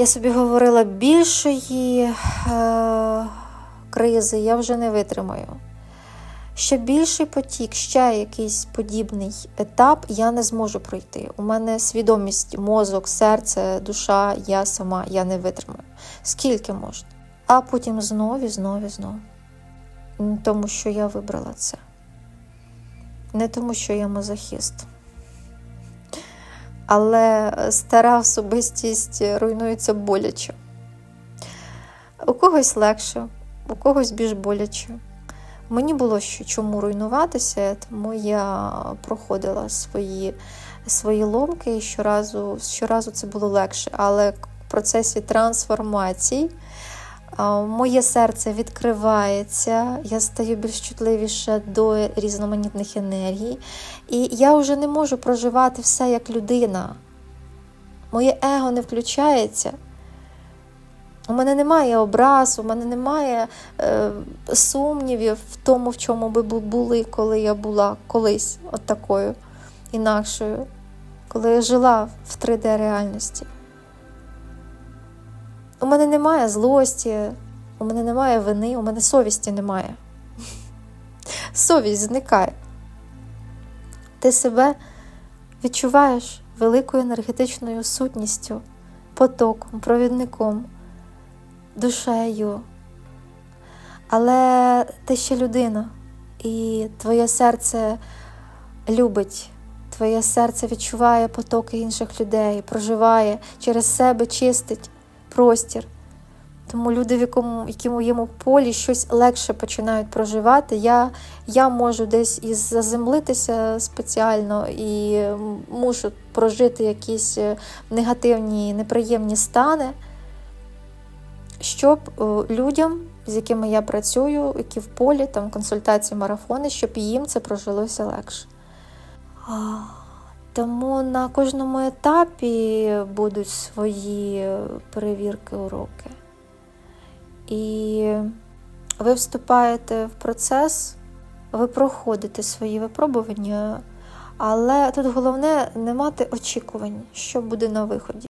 Я собі говорила, більшої е, кризи я вже не витримаю. Ще більший потік, ще якийсь подібний етап я не зможу пройти. У мене свідомість, мозок, серце, душа, я сама, я не витримаю. Скільки можна? А потім знов і знов і знов. Тому що я вибрала це. Не тому, що я мазохіст. Але стара особистість руйнується боляче. У когось легше, у когось більш боляче. Мені було що чому руйнуватися, тому я проходила свої, свої ломки, і щоразу, щоразу це було легше. Але в процесі трансформацій а, моє серце відкривається, я стаю більш чутливіше до різноманітних енергій, і я вже не можу проживати все як людина. Моє его не включається. У мене немає образ, у мене немає е, сумнівів в тому, в чому би були, коли я була колись от такою інакшою, коли я жила в 3D-реальності. У мене немає злості, у мене немає вини, у мене совісті немає. Совість зникає. Ти себе відчуваєш великою енергетичною сутністю, потоком, провідником душею. Але ти ще людина, і твоє серце любить, твоє серце відчуває потоки інших людей, проживає через себе, чистить простір. Тому люди, в якому, які в моєму полі щось легше починають проживати, я, я можу десь і заземлитися спеціально і мушу прожити якісь е, негативні, неприємні стани щоб е, людям, з якими я працюю, які в полі, там консультації, марафони, щоб їм це прожилося легше. Тому на кожному етапі будуть свої перевірки, уроки. І ви вступаєте в процес, ви проходите свої випробування, але тут головне не мати очікувань, що буде на виході.